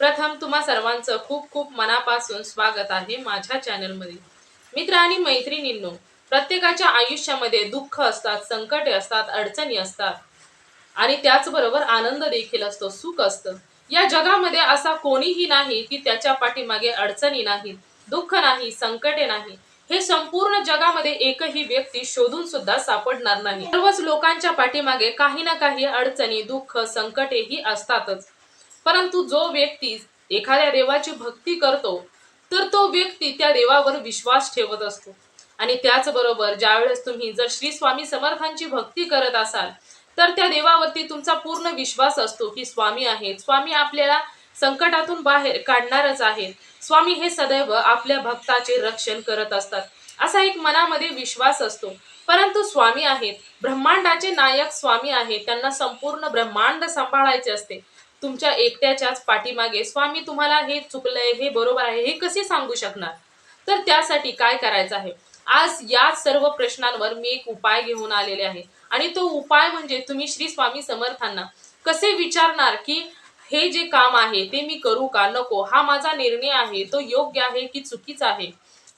प्रथम तुम्हा सर्वांचं खूप खूप मनापासून स्वागत आहे माझ्या चॅनलमध्ये. मित्र आणि मैत्रिणींनो प्रत्येकाच्या आयुष्यामध्ये दुःख असतात संकटे असतात अडचणी असतात. आणि त्याचबरोबर आनंद देखील असतो सुख असतं. या जगामध्ये असा कोणीही नाही की त्याच्या पाठीमागे अडचणी नाही दुःख नाही संकटे नाही. हे संपूर्ण जगामध्ये एकही व्यक्ती शोधून सुद्धा सापडणार नाही. सर्वच लोकांच्या पाठीमागे काही ना काही अडचणी दुःख संकटे ही असतातच. परंतु जो व्यक्ती एखाद्या देवाची भक्ती करतो तर तो व्यक्ती त्या देवावर विश्वास ठेवत असतो. आणि त्याचबरोबर ज्यावेळेस तुम्ही जर श्री स्वामी समर्थांची भक्ती करत असाल तर त्या देवावरती तुमचा पूर्ण विश्वास असतो की स्वामी आहेत. स्वामी आपल्याला संकटातून बाहेर काढणारच आहेत. स्वामी हे सदैव आपल्या भक्ताचे रक्षण करत असतात. असा एक मनामध्ये विश्वास असतो. परंतु स्वामी आहेत ब्रह्मांडाचे नायक स्वामी आहेत त्यांना संपूर्ण ब्रह्मांड सांभाळायचे असते. तुमच्या एकट्याच्याच पाठीमागे स्वामी तुम्हाला हे चुकलंय हे बरोबर आहे हे कसे सांगू शकणार? तर त्यासाठी काय करायचं आहे? आज या सर्व प्रश्नांवर मी एक उपाय घेऊन आलेले आहे. आणि तो उपाय म्हणजे तुम्ही श्री स्वामी समर्थांना कसे विचारणार की हे जे काम आहे ते मी करू का? नको हा माझा निर्णय आहे तो योग्य आहे की चुकीचा आहे?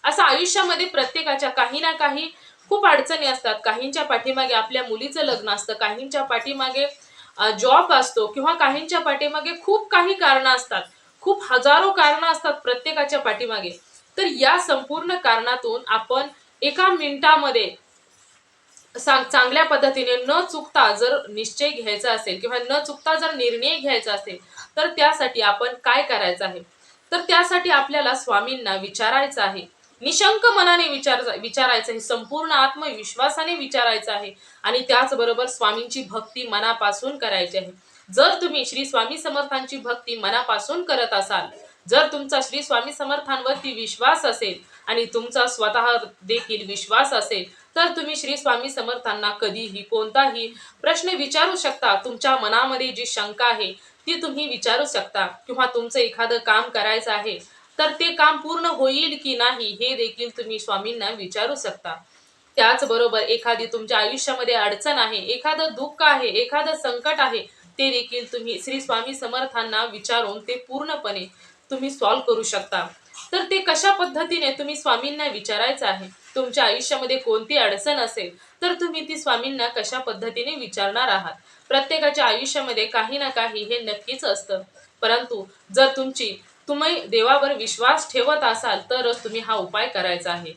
असं आयुष्यामध्ये प्रत्येकाच्या काही ना काही खूप अडचणी असतात. काहींच्या पाठीमागे आपल्या मुलीचं लग्न असतं काहींच्या पाठीमागे जॉब असतो किंवा काहींच्या पाठीमागे खूप काही कारणं असतात. खूप हजारो कारणं असतात प्रत्येकाच्या पाठीमागे. तर या संपूर्ण कारणातून आपण एका मिनिटामध्ये सांग चांगल्या पद्धतीने न चुकता जर निश्चय घ्यायचा असेल किंवा न चुकता जर निर्णय घ्यायचा असेल तर त्यासाठी आपण काय करायचं आहे? तर त्यासाठी आपल्याला स्वामींना विचारायचं आहे. निशंक मनाने विचार विचारायचं आहे. संपूर्ण आत्मविश्वासाने विचारायचं आहे. आणि त्याचबरोबर स्वामींची भक्ती मनापासून करायची आहे. जर तुम्ही श्री स्वामी समर्थांची भक्ती मनापासून करत असाल जर तुमचा श्री स्वामी समर्थांवरती विश्वास असेल आणि तुमचा स्वतः देखील विश्वास असेल तर तुम्ही श्री स्वामी समर्थांना कधीही कोणताही प्रश्न विचारू शकता. तुमच्या मनामध्ये जी शंका आहे ती तुम्ही विचारू शकता. किंवा तुमचं एखादं काम करायचं आहे तर ते काम पूर्ण होईल की नाही हे देखील तुम्ही स्वामींना विचारू शकता. त्याचबरोबर एखादी तुमच्या आयुष्यामध्ये अडचण आहे एखादं दुःख आहे एखादं संकट आहे ते देखील तुम्ही श्री स्वामी समर्थांना विचारून ते पूर्णपणे तुम्ही सॉल्व्ह करू शकता. तर ते कशा पद्धतीने तुम्ही स्वामींना विचारायचं आहे? तुमच्या आयुष्यामध्ये कोणती अडचण असेल? तर तुम्ही ती स्वामींना कशा पद्धतीने विचारणार आहात? प्रत्येकाच्या आयुष्यामध्ये काही ना काही हे नक्कीच असतं. परंतु जर तुमची तुम्ही देवावर विश्वास ठेवत असाल तरच तुम्ही हा उपाय करायचा आहे.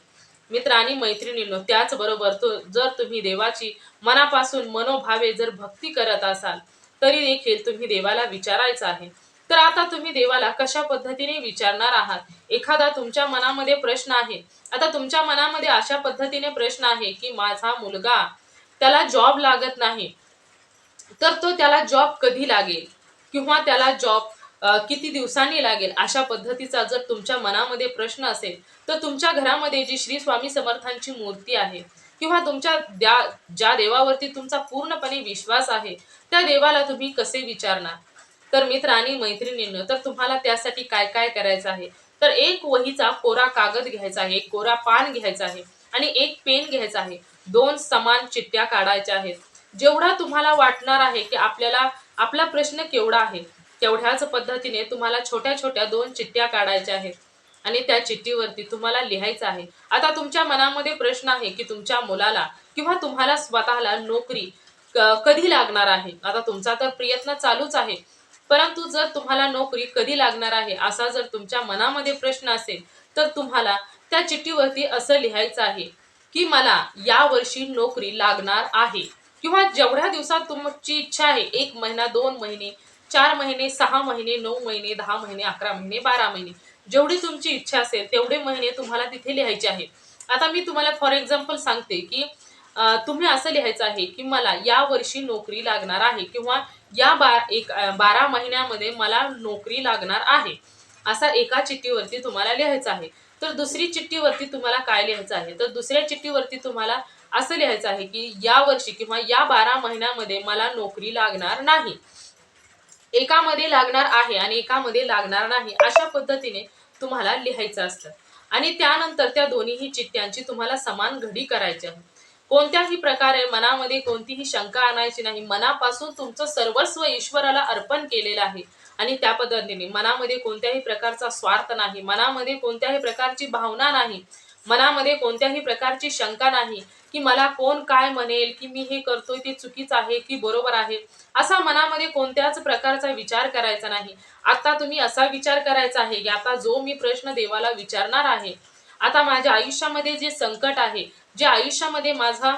मित्र आणि मैत्रिणींनो त्याचबरोबर तो जर तुम्ही देवाची मनापासून मनोभावे जर भक्ती करत असाल तरी देखील तुम्ही देवाला विचारायचं आहे. तर आता तुम्ही देवाला कशा पद्धतीने विचारणार आहात? एखादा तुमच्या मनामध्ये प्रश्न आहे. आता तुमच्या मनामध्ये अशा पद्धतीने प्रश्न आहे की माझा मुलगा त्याला जॉब लागत नाही तर तो त्याला जॉब कधी लागेल? किंवा त्याला जॉब किती दिवसांनी लागेल? अशा पद्धतीचा जर तुमच्या मनामध्ये प्रश्न असेल तर तुमच्या घरामध्ये जी श्री स्वामी समर्थांची मूर्ती आहे किंवा तुमच्या द्या ज्या देवावरती तुमचा पूर्णपणे विश्वास आहे त्या देवाला तुम्ही कसे विचारणार? तर मित्र आणि मैत्रिणींनो तर तुम्हाला त्यासाठी काय काय करायचं आहे? तर एक वहीचा कोरा कागद घ्यायचा आहे एक कोरा पान घ्यायचा आहे आणि एक पेन घ्यायचा आहे. दोन समान चिठ्ठ्या काढायच्या आहेत. जेवढा तुम्हाला वाटणार आहे की आपल्याला आपला प्रश्न केवढा आहे तेवढ्याच पद्धतीने तुम्हाला छोट्या छोट्या दोन चिठ्ठ्या काढायच्या आहेत. आणि त्या चिठ्ठीवरती तुम्हाला लिहायचं आहे. आता तुमच्या मनामध्ये प्रश्न आहे की तुमच्या मुलाला किंवा तुम्हाला स्वतःला नोकरी कधी लागणार आहे? आता तुमचा तर प्रयत्न चालूच आहे. परंतु जर तुम्हाला नोकरी कधी लागणार आहे असा जर तुमच्या मनामध्ये प्रश्न असेल तर तुम्हाला त्या चिठ्ठीवरती असं लिहायचं आहे की मला या वर्षी नोकरी लागणार आहे. किंवा जेवढ्या दिवसात तुमची इच्छा आहे एक महिना दोन महिने चार महिने सहा महिने नऊ महिने दहा महिने अकरा महिने बारा महिने. जेवढी तुमची इच्छा असेल तेवढे महिने तुम्हाला तिथे लिहायचे आहेत. आता मी तुम्हाला फॉर एक्झाम्पल सांगते की तुम्ही असं लिहायचं आहे की मला या वर्षी नोकरी लागणार आहे किंवा या बा एक बारा महिन्यामध्ये मला नोकरी लागणार आहे. असा एका चिठ्ठीवरती तुम्हाला लिहायचं आहे. तर दुसरी चिठ्ठीवरती तुम्हाला काय लिहायचं आहे? तर दुसऱ्या चिठ्ठीवरती तुम्हाला असं लिहायचं आहे की या वर्षी किंवा या बारा महिन्यामध्ये मला नोकरी लागणार नाही. एकामध्ये लागणार आहे आणि एकामध्ये लागणार नाही अशा पद्धतीने तुम्हाला लिहायचं असतं. आणि त्यानंतर त्या दोन्हीही चिठ्ठ्यांची तुम्हाला समान घडी करायची आहे. कोणत्याही प्रकारे मनामध्ये कोणतीही शंका आणायची नाही. मनापासून तुमचं सर्वस्व ईश्वराला अर्पण केलेलं आहे. आणि त्या पद्धतीने मनामध्ये कोणत्याही प्रकारचा स्वार्थ नाही. मनामध्ये कोणत्याही प्रकारची भावना नाही. मनामध्ये कोणत्याही प्रकारची शंका नाही की मला कोण काय म्हणेल की मी हे करतोय ते चुकीचं आहे की बरोबर आहे असा मनामध्ये कोणत्याच प्रकारचा विचार करायचा नाही. आता तुम्ही असा विचार करायचा आहे की आता जो मी प्रश्न देवाला विचारणार आहे आता माझ्या आयुष्यामध्ये जे संकट आहे जे आयुष्यामध्ये माझा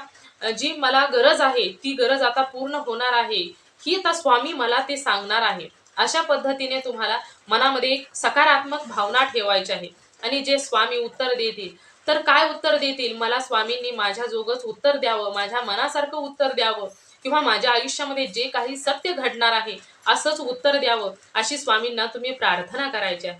जी मला गरज आहे ती गरज आता पूर्ण होणार आहे ही आता स्वामी मला ते सांगणार आहे. अशा पद्धतीने तुम्हाला मनामध्ये एक सकारात्मक भावना ठेवायची आहे. आणि जे स्वामी उत्तर देतील तर काय उत्तर देतील? मला स्वामींनी माझ्या जोगच उत्तर द्यावं माझ्या मनासारखं उत्तर द्यावं किंवा माझ्या आयुष्यामध्ये जे काही सत्य घडणार आहे असंच उत्तर द्यावं अशी स्वामींना तुम्ही प्रार्थना करायची आहे.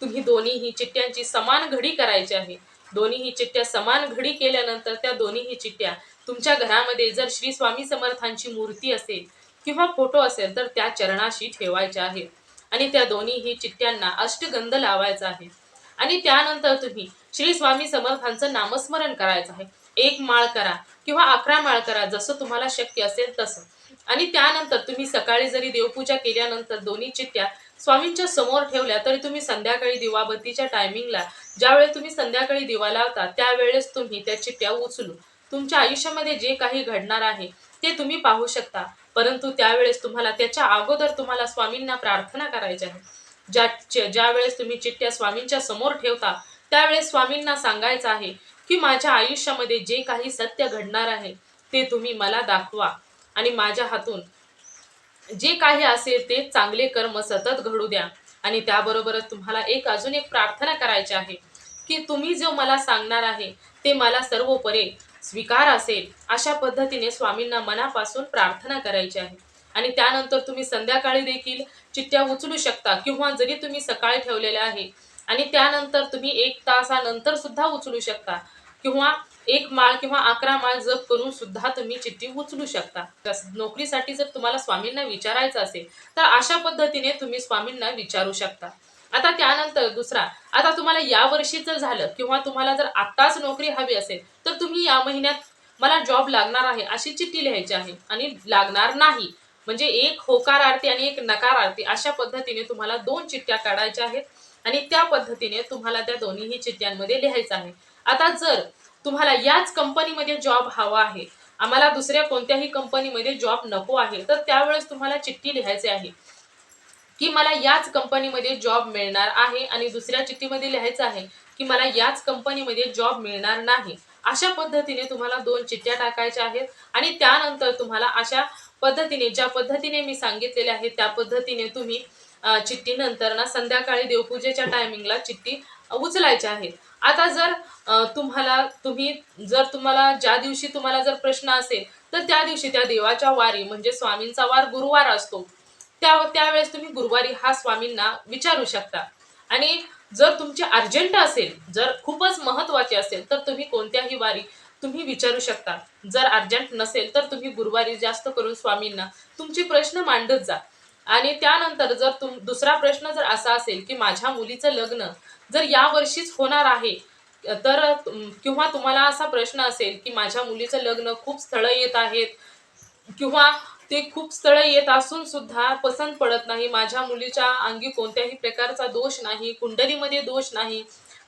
तुम्ही दोन्हीही चिठ्ठ्यांची समान घडी करायची आहे. दोन्हीही चिठ्ठ्या समान घडी केल्यानंतर त्या दोन्हीही चिठ्ठ्या तुमच्या घरामध्ये जर श्री स्वामी समर्थांची मूर्ती असेल किंवा फोटो असेल तर त्या चरणाशी ठेवायच्या आहेत. आणि त्या दोन्हीही चिठ्ठ्यांना अष्टगंध लावायचा आहे. आणि त्यानंतर तुम्ही श्री स्वामी समर्थांचं नामस्मरण करायचं आहे. एक माळ करा किंवा अकरा माळ करा जसं तुम्हाला शक्य असेल तसं. आणि त्यानंतर तुम्ही सकाळी जरी देवपूजा केल्यानंतर दोन्ही चिठ्ठ्या स्वामींच्या समोर ठेवल्या तरी तुम्ही संध्याकाळी दिवाबत्तीच्या टायमिंगला ज्यावेळेस तुम्ही संध्याकाळी दिवा लावता त्यावेळेस तुम्ही त्या चिठ्ठ्या उचलू तुमच्या आयुष्यामध्ये जे काही घडणार आहे ते तुम्ही पाहू शकता. परंतु त्यावेळेस तुम्हाला त्याच्या अगोदर तुम्हाला स्वामींना प्रार्थना करायची आहे. ज्या ज्या वेळेस तुम्ही चिठ्ठ्या स्वामींच्या समोर ठेवता त्यावेळेस स्वामींना सांगायचं आहे की माझ्या आयुष्यामध्ये जे काही सत्य घडणार आहे ते तुम्ही मला दाखवा. आणि माझ्या हातून जे काही असेल ते चांगले कर्म सतत घडू द्या. आणि त्याबरोबरच तुम्हाला एक अजून एक प्रार्थना करायची आहे की तुम्ही जो मला सांगणार आहे ते मला सर्वोपरे स्वीकार असेल अशा पद्धतीने स्वामींना मनापासून प्रार्थना करायची आहे. आणि त्यानंतर तुम्ही संध्याकाळी देखील चिठ्ठ्या उचलू शकता किंवा जरी तुम्ही सकाळी ठेवलेल्या आहे आणि त्यानंतर तुम्ही एक तासानंतर सुद्धा उचलू शकता किंवा एक माळ किंवा अकरा माळ जप करून सुद्धा तुम्ही चिठ्ठी उचलू शकता. तस नोकरीसाठी जर तुम्हाला स्वामींना विचारायचं असेल तर अशा पद्धतीने तुम्ही स्वामींना विचारू शकता. आता त्यानंतर दुसरा आता तुम्हाला या वर्षी जर झालं किंवा तुम्हाला जर आत्ताच नोकरी हवी असेल तर तुम्ही या महिन्यात मला जॉब लागणार आहे अशी चिठ्ठी लिहायची आहे आणि लागणार नाही. म्हणजे एक होकार आरती आणि एक नकार आरती अशा पद्धतीने तुम्हाला दोन चिठ्ठ्या काढायच्या आहेत आणि त्या पद्धतीने तुम्हाला त्या दोन्हीही चिठ्ठ्यांमध्ये लिहायचं आहे. आता जर तुम्हाला याच कंपनीमध्ये जॉब हवा आहे आम्हाला दुसऱ्या कोणत्याही कंपनीमध्ये जॉब नको आहे तर त्यावेळेस तुम्हाला चिठ्ठी लिहायची आहे की मला याच कंपनीमध्ये जॉब मिळणार आहे आणि दुसऱ्या चिठ्ठीमध्ये लिहायचं आहे की मला याच कंपनीमध्ये जॉब मिळणार नाही. अशा पद्धतीने तुम्हाला दोन चिठ्ठ्या टाकायच्या आहेत आणि त्यानंतर तुम्हाला अशा पद्धतीने ज्या पद्धतीने मी सांगितलेले आहे त्या पद्धतीने तुम्ही चिठ्ठी नंतर ना संध्याकाळी देवपूजेच्या टायमिंगला चिठ्ठी उचलायची आहे आता जर तुम्हाला तुम्ही जर तुम्हाला ज्या दिवशी तुम्हाला जर प्रश्न असेल तर त्या दिवशी त्या देवाच्या वारी म्हणजे स्वामींचा वार गुरुवार असतो. त्या त्यावेळेस तुम्ही गुरुवारी हा स्वामींना विचारू शकता. आणि जर तुमची अर्जंट असेल जर खूपच महत्वाची असेल तर तुम्ही कोणत्याही वारी तुम्ही विचारू शकता. जर अर्जंट नसेल तर तुम्ही गुरुवारी जास्त करून स्वामींना तुमचे प्रश्न मांडत जा. आणि त्यानंतर जर तुम दुसरा प्रश्न जर असा असेल की माझ्या मुलीचं लग्न जर या वर्षीच होणार आहे तर किंवा तुम्हाला असा प्रश्न असेल की माझ्या मुलीचं लग्न खूप स्थळं येत आहेत किंवा ते खूप स्थळं येत असून सुद्धा पसंत पडत नाही माझ्या मुलीच्या अंगी कोणत्याही प्रकारचा दोष नाही कुंडलीमध्ये दोष नाही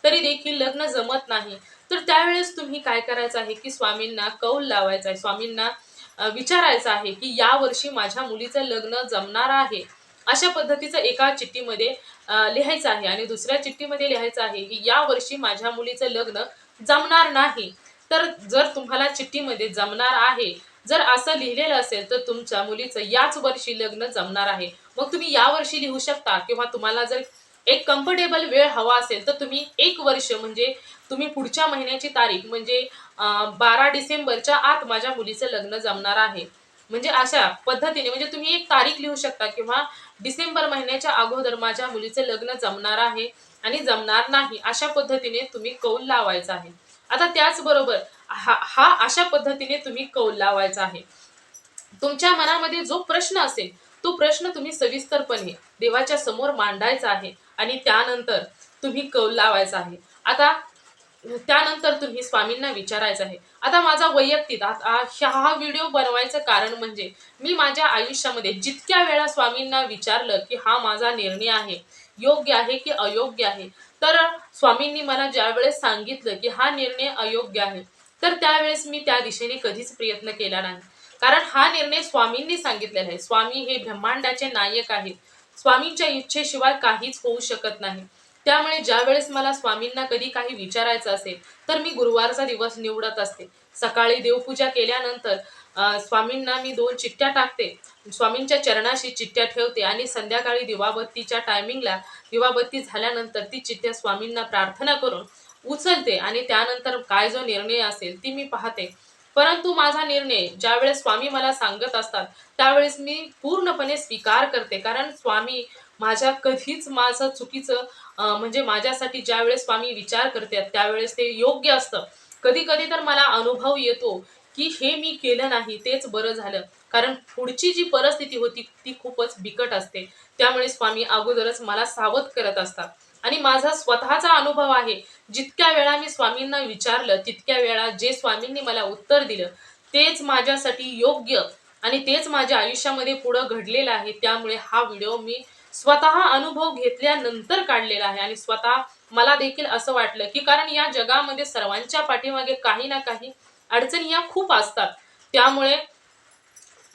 तरी देखील लग्न जमत नाही तर त्यावेळेस तुम्ही काय करायचं आहे की स्वामींना कौल लावायचा आहे स्वामींना विचारायचं आहे की या वर्षी माझ्या मुलीचं लग्न जमणार आहे. अशा पद्धतीचं एका चिठ्ठीमध्ये लिहायचं आहे आणि दुसऱ्या चिठ्ठीमध्ये लिहायचं आहे की या वर्षी माझ्या मुलीचं लग्न जमणार नाही. तर जर तुम्हाला चिठ्ठीमध्ये जमणार आहे जर असं लिहिलेलं असेल तर तुमच्या मुलीचं याच वर्षी लग्न जमणार आहे. मग तुम्ही या वर्षी लिहू शकता किंवा तुम्हाला जर एक कम्फर्टेबल वेळ हवा असेल तर तुम्ही एक वर्ष म्हणजे तुम्ही पुढच्या महिन्याची तारीख म्हणजे बारा डिसेंबरच्या आत माझ्या मुलीचं लग्न जमणार आहे. म्हणजे अशा पद्धतीने म्हणजे तुम्ही एक तारीख लिहू शकता किंवा डिसेंबर महिन्याच्या अगोदर माझ्या मुलीचं लग्न जमणार आहे आणि जमणार नाही अशा पद्धतीने तुम्ही कौल लावायचा आहे. आता त्याचबरोबर हा हा अशा पद्धतीने तुम्ही कौल लावायचा आहे. तुमच्या मनामध्ये जो प्रश्न असेल तो प्रश्न तुम्ही सविस्तरपणे देवाच्या समोर मांडायचा आहे. आणि त्यानंतर तुम्ही कौल लावायचा आहे. आता त्यानंतर तुम्ही स्वामींना विचारायचं आहे. आता माझा वैयक्तिक आता हा व्हिडिओ बनवायचं कारण म्हणजे मी माझ्या आयुष्यामध्ये जितक्या वेळा स्वामींना विचारलं की हा माझा निर्णय आहे योग्य आहे की अयोग्य आहे तर स्वामींनी मला ज्यावेळेस सांगितलं की हा निर्णय अयोग्य आहे तर त्यावेळेस मी त्या दिशेने कधीच प्रयत्न केला नाही. कारण हा निर्णय स्वामींनी सांगितलेला आहे. स्वामी हे ब्रह्मांडाचे नायक आहेत. स्वामींच्या इच्छेशिवाय काहीच होऊ शकत नाही. त्यामुळे ज्या वेळेस मला स्वामींना कधी काही विचारायचं असेल तर मी गुरुवारचा दिवस निवडत असते. सकाळी देवपूजा केल्यानंतर स्वामींना मी दोन चिठ्ठ्या टाकते. स्वामींच्या चरणाशी चिठ्ठ्या ठेवते आणि संध्याकाळी दिवाबत्तीच्या टायमिंगला दिवाबत्ती झाल्यानंतर ती चिठ्ठ्या स्वामींना प्रार्थना करून उचलते आणि त्यानंतर काय जो निर्णय असेल ती मी पाहते. परंतु माझा निर्णय ज्यावेळेस स्वामी मला सांगत असतात त्यावेळेस मी पूर्णपणे स्वीकार करते. कारण स्वामी माझ्या कधीच माझं चुकीचं म्हणजे माझ्यासाठी ज्यावेळेस स्वामी विचार करतात त्यावेळेस ते योग्य असतं. कधी कधी तर मला अनुभव येतो की हे मी केलं नाही तेच बरं झालं. कारण पुढची जी परिस्थिती होती ती खूपच बिकट असते. त्यामुळे स्वामी अगोदरच मला सावध करत असतात. आणि माझा स्वतःचा अनुभव आहे. जितक्या वेळा मी स्वामींना विचारलं तितक्या वेळा जे स्वामींनी मला उत्तर दिलं तेच माझ्यासाठी योग्य आणि तेच माझ्या आयुष्यामध्ये पुढं घडलेलं आहे. त्यामुळे हा व्हिडिओ मी स्वतः अनुभव घेतल्यानंतर काढलेला आहे. आणि स्वतः मला देखील असं वाटलं की कारण या जगामध्ये सर्वांच्या पाठीमागे काही ना काही अडचणी या खूप असतात. त्यामुळे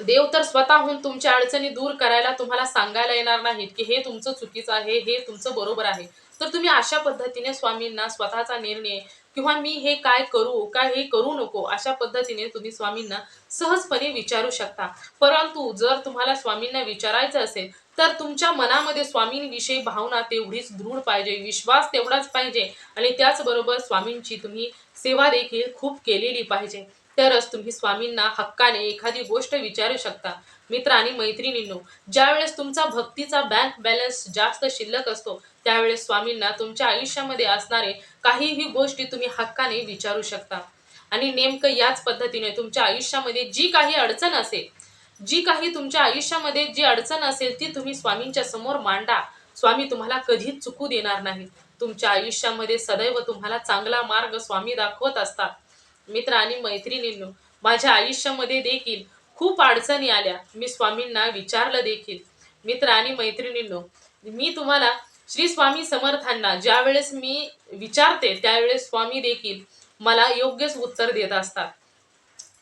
देव तर स्वतःहून तुमच्या अडचणी दूर करायला तुम्हाला सांगायला येणार नाहीत की हे तुमचं चुकीचं आहे हे तुमचं बरोबर आहे. तर तुम्ही अशा पद्धतीने स्वामींना स्वतःचा निर्णय किंवा मी हे काय करू काय हे करू नको अशा पद्धतीने तुम्ही स्वामींना सहजपणे विचारू शकता. परंतु जर तुम्हाला स्वामींना विचारायचं असेल तर तुमच्या मनामध्ये स्वामींविषयी भावना तेवढीच दृढ पाहिजे विश्वास तेवढाच पाहिजे आणि त्याचबरोबर स्वामींची तुम्ही सेवा देखील खूप केलेली पाहिजे. तरच तुम्ही स्वामींना हक्काने एखादी गोष्ट विचारू शकता. मित्र आणि मैत्रिणींनो ज्यावेळेस तुमचा भक्तीचा बँक बॅलन्स जास्त शिल्लक असतो त्यावेळेस स्वामींना तुमच्या आयुष्यामध्ये असणारे काहीही गोष्टी तुम्ही हक्काने विचारू शकता. आणि नेमकं याच पद्धतीने तुमच्या आयुष्यामध्ये जी काही अडचण असेल जी काही तुमच्या आयुष्यामध्ये जी अडचण असेल ती तुम्ही स्वामींच्या समोर मांडा. स्वामी तुम्हाला कधीच चुकू देणार नाही तुमच्या आयुष्यामध्ये सदैव तुम्हाला चांगला मार्ग स्वामी दाखवत असतात. मित्र आणि मैत्रिणींनो माझ्या आयुष्यामध्ये देखील खूप अडचणी आल्या. मी स्वामींना विचारलं देखील. मित्र आणि मैत्रिणींनो मी तुम्हाला श्री स्वामी समर्थांना ज्यावेळेस मी विचारते त्यावेळेस स्वामी देखील मला योग्यच उत्तर देत असतात.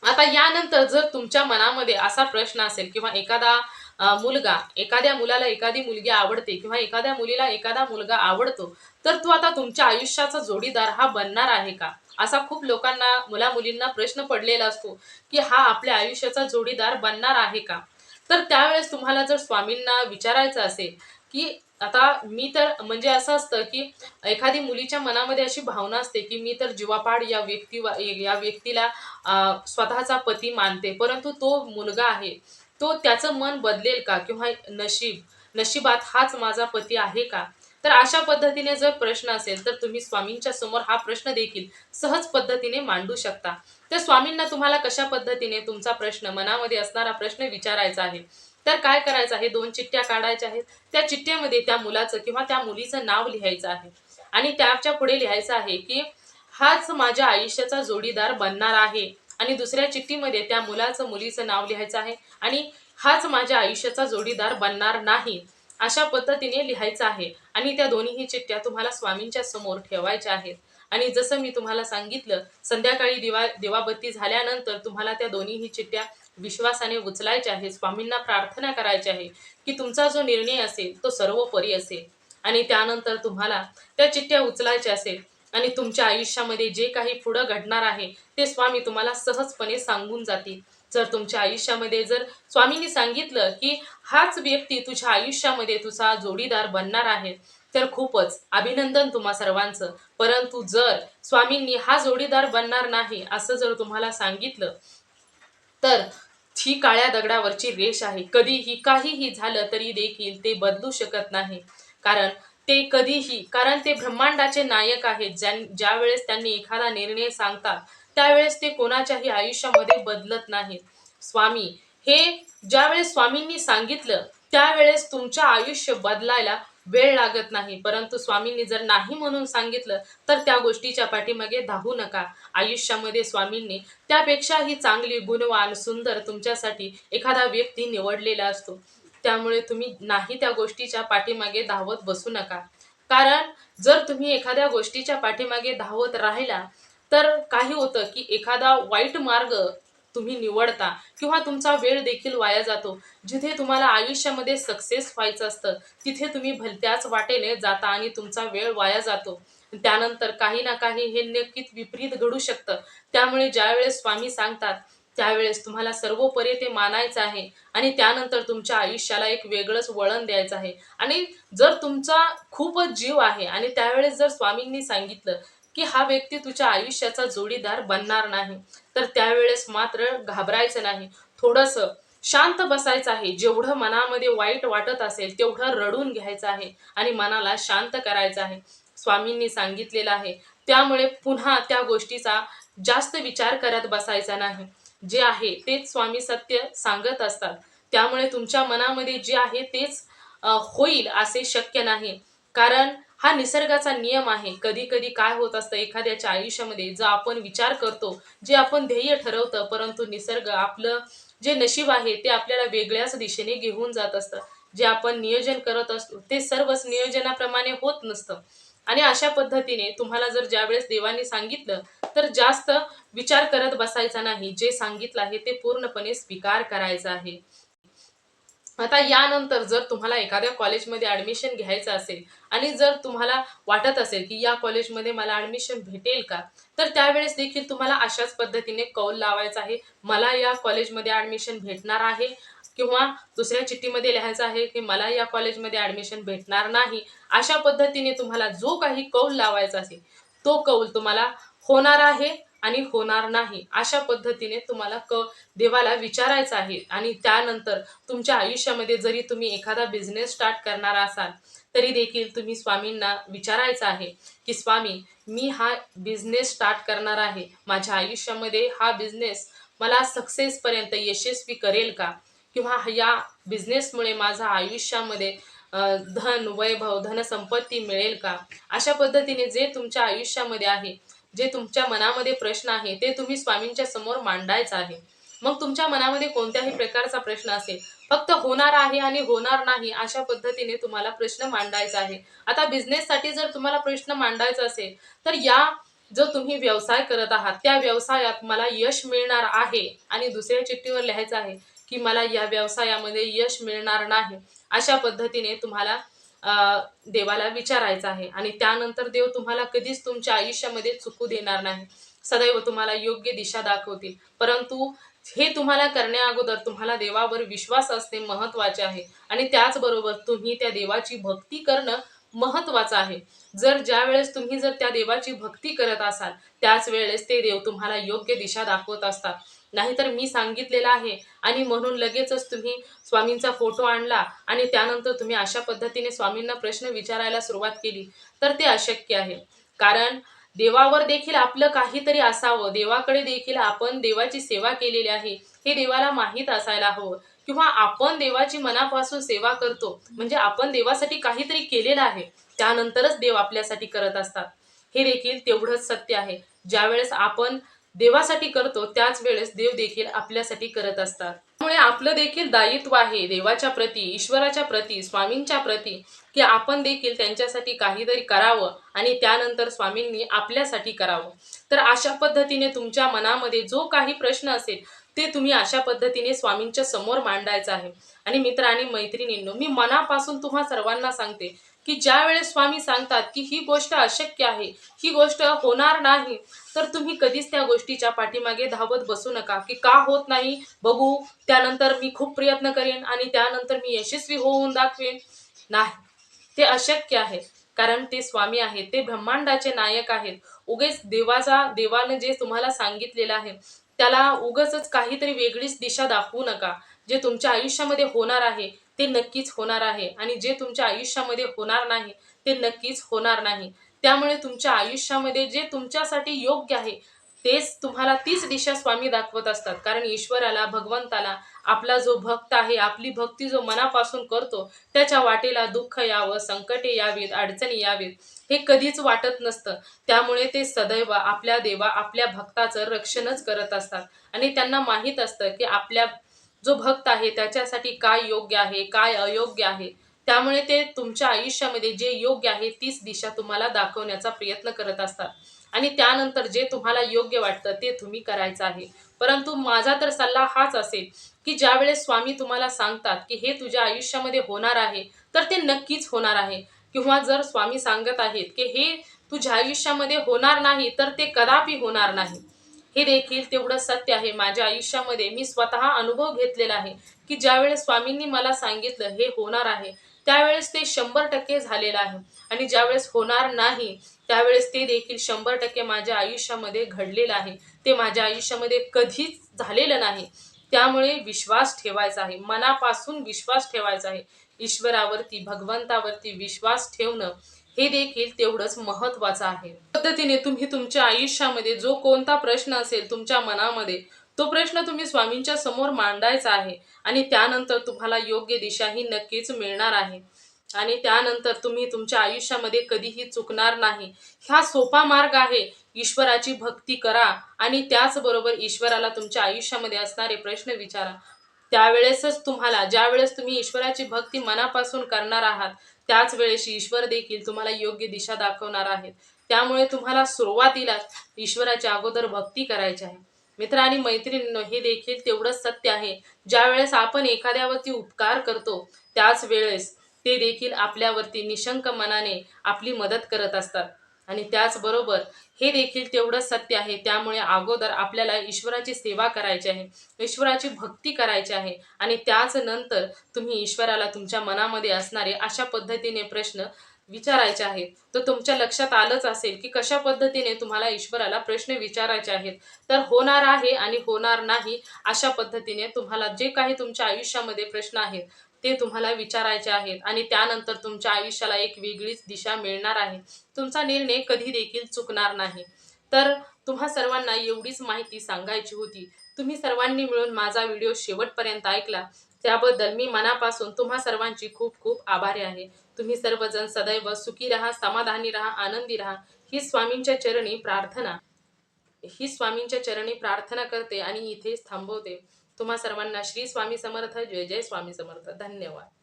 आता यानंतर जर तुमच्या मनामध्ये असा प्रश्न असेल किंवा एखादा मुलगा एखाद्या मुलाला एखादी मुलगी आवडते किंवा एखाद्या मुलीला एखादा मुलगा आवडतो तर तो आता तुमच्या आयुष्याचा जोडीदार हा बनणार आहे का? असा खूप लोकांना मुला मुलींना प्रश्न पडलेला असतो की हा आपल्या आयुष्याचा जोडीदार बनणार आहे का? तर त्यावेळेस तुम्हाला जर स्वामींना विचारायचं असेल की आता मी तर म्हणजे असं असतं की एखादी मुलीच्या मनामध्ये अशी भावना असते की मी तर जीवापाड या व्यक्ती या व्यक्तीला स्वतःचा पती मानते परंतु तो मुलगा आहे तो त्याचं मन बदलेल का? किंवा नशीब नशिबात हाच माझा पती आहे का? तर अशा पद्धतीने जर प्रश्न असेल तर तुम्ही स्वामींच्या समोर हा प्रश्न देखील सहज पद्धतीने मांडू शकता. तर स्वामींना तुम्हाला कशा पद्धतीने तुमचा प्रश्न मनामध्ये असणारा प्रश्न विचारायचा आहे तर काय करायचं आहे? दोन चिठ्ठ्या काढायच्या आहेत. त्या चिठ्ठ्यामध्ये त्या मुलाचं किंवा त्या मुलीचं नाव लिहायचं आहे. आणि त्याच्या पुढे लिहायचं आहे की हाच माझ्या आयुष्याचा जोडीदार बनणार आहे. आणि दुसऱ्या चिठ्ठीमध्ये त्या मुलाचं मुलीचं नाव लिहायचं आहे. आणि हाच माझ्या आयुष्याचा जोडीदार बनणार नाही अशा पद्धतीने लिहायचं आहे. आणि त्या दोन्हीही चिठ्ठ्या तुम्हाला स्वामींच्या समोर ठेवायच्या आहेत. आणि जसं मी तुम्हाला सांगितलं संध्याकाळी दिवा दिवाबत्ती झाल्यानंतर तुम्हाला त्या दोन्हीही चिठ्ठ्या विश्वासाने उचलायच्या आहेत स्वामींना प्रार्थना करायची आहे की तुमचा जो निर्णय असेल तो सर्वोपरी असेल. आणि त्यानंतर तुम्हाला त्या चिठ्ठ्या उचलायच्या असेल आणि तुमच्या आयुष्यामध्ये जे काही पुढं घडणार आहे ते स्वामी तुम्हाला सहजपणे सांगून जातील. जर तुमच्या आयुष्यामध्ये जर स्वामींनी सांगितलं की हाच व्यक्ती तुझ्या आयुष्यामध्ये तुझा जोडीदार बनणार आहे तर खूपच अभिनंदन तुम्हा सर्वांचं. परंतु जर स्वामींनी हा जोडीदार बनणार नाही असं जर तुम्हाला सांगितलं तर ही काळ्या दगडावरची रेष आहे. कधीही काहीही झालं तरी देखील ते बदलू शकत नाही. कारण ते कधीही कारण ते ब्रह्मांडाचे नायक आहेत ज्या ज्यावेळेस त्यांनी एखादा निर्णय सांगतात त्यावेळेस ते कोणाच्याही आयुष्यामध्ये बदलत नाहीत. स्वामी हे ज्यावेळेस स्वामींनी सांगितलं त्यावेळेस तुमचं आयुष्य बदलायला वेळ लागत नाही. परंतु स्वामींनी जर नाही म्हणून सांगितलं तर त्या गोष्टीच्या पाठीमागे धावू नका. आयुष्यामध्ये स्वामींनी त्यापेक्षाही चांगली गुणवान सुंदर तुमच्यासाठी एखादा व्यक्ती निवडलेला असतो. त्यामुळे तुम्ही नाही त्या गोष्टीच्या पाठीमागे धावत बसू नका. कारण जर तुम्ही एखाद्या गोष्टीच्या पाठीमागे धावत राहिला तर काही होतं की एखादा वाईट मार्ग तुम्ही निवडता किंवा तुमचा वेळ देखील वाया जातो. जिथे तुम्हाला आयुष्यामध्ये सक्सेस व्हायचं असतं तिथे तुम्ही भलत्याच वाटेने जाता आणि तुमचा वेळ वाया जातो. त्यानंतर काही ना काही हे नक्कीच विपरीत घडू शकतं. त्यामुळे ज्यावेळेस स्वामी सांगतात त्यावेळेस तुम्हाला सर्वोपरी ते मानायचं आहे आणि त्यानंतर तुमच्या आयुष्याला एक वेगळंच वळण द्यायचं आहे. आणि जर तुमचा खूपच जीव आहे आणि त्यावेळेस जर स्वामींनी सांगितलं की हा व्यक्ती तुझ्या आयुष्याचा जोडीदार बनणार नाही तर त्यावेळेस मात्र घाबरायचं नाही. थोडंसं शांत बसायचं आहे. जेवढं मनामध्ये वाईट वाटत असेल तेवढं रडून घ्यायचं आहे आणि मनाला शांत करायचं आहे. स्वामींनी सांगितलेलं आहे. त्यामुळे पुन्हा त्या गोष्टीचा जास्त विचार करत बसायचा नाही. जे आहे तेच स्वामी सत्य सांगत असतात. त्यामुळे तुमच्या मनामध्ये जे आहे तेच होईल असे शक्य नाही. कारण हा निसर्गाचा नियम आहे. कधी कधी काय होत असतं एखाद्याच्या आयुष्यामध्ये जो आपण विचार करतो जे आपण ध्येय ठरवतं परंतु निसर्ग आपलं जे नशीब आहे ते आपल्याला वेगळ्याच दिशेने घेऊन जात असतं. जे आपण नियोजन करत असतो ते सर्वच नियोजनाप्रमाणे होत नसतं. आणि अशा पद्धतीने तुम्हाला जर ज्यावेळेस देवाने सांगितलं तर जास्त विचार करत बसायचा नाही. जे सांगितलं आहे ते पूर्णपणे स्वीकार करायचा आहे. आता यानंतर जर तुम्हाला एखाद्या कॉलेजमध्ये ॲडमिशन घ्यायचं असेल आणि जर तुम्हाला वाटत असेल की या कॉलेजमध्ये मला ॲडमिशन भेटेल का तर त्यावेळेस देखील तुम्हाला अशाच पद्धतीने कौल लावायचा आहे. मला या कॉलेजमध्ये ॲडमिशन भेटणार आहे किंवा दुसऱ्या चिठ्ठीमध्ये लिहायचं आहे की मला या कॉलेजमध्ये ॲडमिशन भेटणार नाही अशा पद्धतीने तुम्हाला जो काही कौल लावायचा असेल तो कौल तुम्हाला होणार आहे आणि होणार नाही अशा पद्धतीने तुम्हाला क देवाला विचारायचं आहे. आणि त्यानंतर तुमच्या आयुष्यामध्ये जरी तुम्ही एखादा बिझनेस स्टार्ट करणार असाल तरी देखील तुम्ही स्वामींना विचारायचं आहे की स्वामी मी हा बिझनेस स्टार्ट करणार आहे. माझ्या आयुष्यामध्ये हा बिझनेस मला सक्सेसपर्यंत यशस्वी करेल का? किंवा या बिझनेसमुळे माझा आयुष्यामध्ये धन वैभव धनसंपत्ती मिळेल का? अशा पद्धतीने जे तुमच्या आयुष्यामध्ये आहे जे तुमच्या मनामध्ये प्रश्न आहे ते तुम्ही स्वामींच्या समोर मांडायचं आहे. मग तुमच्या मनामध्ये कोणत्याही प्रकारचा प्रश्न असेल फक्त होणार आहे आणि होणार नाही अशा पद्धतीने तुम्हाला प्रश्न मांडायचा आहे. आता बिझनेससाठी जर तुम्हाला प्रश्न मांडायचा असेल तर या जो तुम्ही व्यवसाय करत आहात त्या व्यवसायात मला यश मिळणार आहे आणि दुसऱ्या चिठ्ठीवर लिहायचं आहे. की मला या व्यवसायामध्ये यश मिळणार नाही अशा पद्धतीने तुम्हाला देवाला विचारायचं आहे. आणि त्यानंतर देव तुम्हाला कधीच तुमच्या आयुष्यामध्ये चुकू देणार नाही. सदैव तुम्हाला योग्य दिशा दाखवतील. परंतु हे तुम्हाला करण्या अगोदर तुम्हाला देवावर विश्वास असणे महत्त्वाचे आहे. आणि त्याचबरोबर तुम्ही त्या देवाची भक्ती करणं महत्वाचं आहे. जर ज्या वेळेस तुम्ही जर त्या देवाची भक्ती करत असाल त्याच वेळेस ते देव तुम्हाला योग्य दिशा दाखवत असतात. नाहीतर मी सांगितलेलं आहे. आणि म्हणून लगेचच तुम्ही स्वामींचा फोटो आणला आणि त्यानंतर तुम्ही अशा पद्धतीने स्वामींना प्रश्न विचारायला सुरुवात केली. तर ते अशक्य आहे. कारण देवावर देखील आपलं काहीतरी असावं. देवाकडे देखील आपण देवाची सेवा केलेली आहे. हे देवाला माहीत असायला हवं. किंवा आपण देवाची मनापासून सेवा करतो. म्हणजे आपण देवासाठी काहीतरी केलेलं आहे. त्यानंतरच देव आपल्यासाठी करत असतात. हे देखील तेवढंच सत्य आहे. ज्यावेळेस आपण देवासाठी करतो त्याच वेळेस देव देखील आपल्यासाठी करत असतात. त्यामुळे आपलं देखील दायित्व आहे देवाच्या प्रती ईश्वराच्या प्रती स्वामींच्या प्रती की आपण देखील त्यांच्यासाठी काहीतरी करावं आणि त्यानंतर स्वामींनी आपल्यासाठी करावं. तर अशा पद्धतीने तुमच्या मनामध्ये जो काही प्रश्न असेल ते तुम्ही अशा पद्धतीने स्वामींच्या समोर मांडायचं आहे. आणि मित्र आणि मैत्रिणींनो मी मनापासून तुम्हा सर्वांना सांगते की ज्या वेळेस स्वामी सांगतात की ही गोष्ट अशक्य आहे ही गोष्ट होणार नाही तर तुम्ही कधीच त्या गोष्टीच्या पाठीमागे धावत बसू नका की का होत नाही बघू त्यानंतर मी खूप प्रयत्न करेन आणि त्यानंतर मी यशस्वी होऊन दाखवेन. नाही ते अशक्य आहे कारण ते स्वामी आहेत ते ब्रह्मांडाचे नायक आहेत. उगेच देवाचा देवाने जे तुम्हाला सांगितलेलं आहे त्याला उगच काहीतरी वेगळीच दिशा दाखवू नका जे तुमच्या आयुष्यामध्ये होणार आहे. ते नक्कीच होणार आहे. आणि जे तुमच्या आयुष्यामध्ये होणार नाही ते नक्कीच होणार नाही. त्यामुळे तुमच्या आयुष्यामध्ये जे तुमच्यासाठी योग्य आहे तेच तुम्हाला तीच दिशा स्वामी दाखवत असतात. कारण ईश्वराला भगवंताला आपला जो भक्त आहे आपली भक्ती जो मनापासून करतो त्याच्या वाटेला दुःख यावं संकटे यावीत अडचणी यावीत हे कधीच वाटत नसतं. त्यामुळे ते सदैव आपल्या देवा आपल्या भक्ताचं रक्षणच करत असतात. आणि त्यांना माहीत असतं की आपल्या जो भक्त आहे त्याच्यासाठी काय योग्य आहे काय अयोग्य आहे त्यामुळे ते तुमच्या आयुष्यामध्ये जे योग्य आहे तीच दिशा तुम्हाला दाखवण्याचा प्रयत्न करत असतात. आणि त्यानंतर जे तुम्हाला योग्य वाटतं ते तुम्ही करायचं आहे. परंतु माझा तर सल्ला हाच असेल की ज्यावेळेस स्वामी तुम्हाला सांगतात की हे तुझ्या आयुष्यामध्ये होणार आहे तर ते नक्कीच होणार आहे. किंवा जर स्वामी सांगत आहेत की हे तुझ्या आयुष्यामध्ये होणार नाही तर ते कदापि होणार नाही. हे देखील तेवढं सत्य आहे. माझ्या आयुष्यामध्ये मी स्वतः अनुभव घेतलेला आहे की ज्यावेळेस स्वामींनी मला सांगितलं हे होणार आहे त्यावेळेस ते शंभर टक्के झालेलं आहे. आणि ज्यावेळेस होणार नाही त्यावेळेस ते देखील शंभर टक्के माझ्या आयुष्यामध्ये घडलेलं आहे. ते माझ्या आयुष्यामध्ये कधीच झालेलं नाही. त्यामुळे विश्वास ठेवायचा आहे. मनापासून विश्वास ठेवायचा आहे. ईश्वरावरती भगवंतावरती विश्वास ठेवणं हे देखील तेवढंच महत्वाचं आहे. पद्धतीने तुम्ही तुमच्या आयुष्यामध्ये जो कोणता प्रश्न असेल तुमच्या मनामध्ये तो प्रश्न तुम्ही स्वामींच्या समोर मांडायचा आहे आणि त्यानंतर तुम्हाला योग्य दिशा ही नक्कीच मिळणार आहे. आणि त्यानंतर तुम्ही तुमच्या आयुष्यामध्ये कधीही चुकणार नाही. हा सोपा मार्ग आहे. ईश्वराची भक्ती करा आणि त्याचबरोबर ईश्वराला तुमच्या आयुष्यामध्ये असणारे प्रश्न विचारा. त्यावेळेसच तुम्हाला ज्यावेळेस तुम्ही ईश्वराची भक्ती मनापासून करणार आहात त्याच वेळेस ईश्वर देखील तुम्हाला योग्य दिशा दाखवणार आहेत. त्यामुळे तुम्हाला सुरुवातीलाच ईश्वराच्या अगोदर भक्ती करायची आहे. मित्र आणि मैत्रिणींनो हे देखील तेवढंच सत्य आहे. ज्यावेळेस आपण एखाद्यावरती उपकार करतो त्याच वेळेस ते देखील आपल्यावरती निशंक मनाने आपली मदत करत असतात. आणि त्याचबरोबर हे देखील तेवढं सत्य आहे. त्यामुळे अगोदर आपल्याला ईश्वराची सेवा करायची आहे. ईश्वराची भक्ती करायची आहे. आणि त्याच नंतर तुम्ही ईश्वराला तुमच्या मनामध्ये असणारे अशा पद्धतीने प्रश्न विचारायचे आहेत. तर तुमच्या लक्षात आलंच असेल की कशा पद्धतीने तुम्हाला ईश्वराला प्रश्न विचारायचे आहेत. तर होणार आहे आणि होणार नाही अशा पद्धतीने तुम्हाला जे काही तुमच्या आयुष्यामध्ये प्रश्न आहेत ते तुम्हाला विचारायचे आहेत आणि त्यानंतर तुमच्या आयुष्याला एक वेगळीच दिशा मिळणार आहे. तुमचा निर्णय कधी देखील चुकणार नाही. तर तुम्हा सर्वांना एवढीच माहिती सांगायची होती. तुम्ही सर्वांनी मिळून माझा व्हिडिओ शेवटपर्यंत ऐकला. त्याबद्दल मी मनापासून तुम्हा सर्वांची खूप खूप आभारी आहे. तुम्ही सर्वजण सदैव सुखी राहा समाधानी राहा आनंदी राहा. ही स्वामींच्या चरणी प्रार्थना. ही स्वामींच्या चरणी प्रार्थना करते आणि इथेच थांबवते. तुम्हा सर्वांना श्री स्वामी समर्थ जय जय स्वामी समर्थ. धन्यवाद.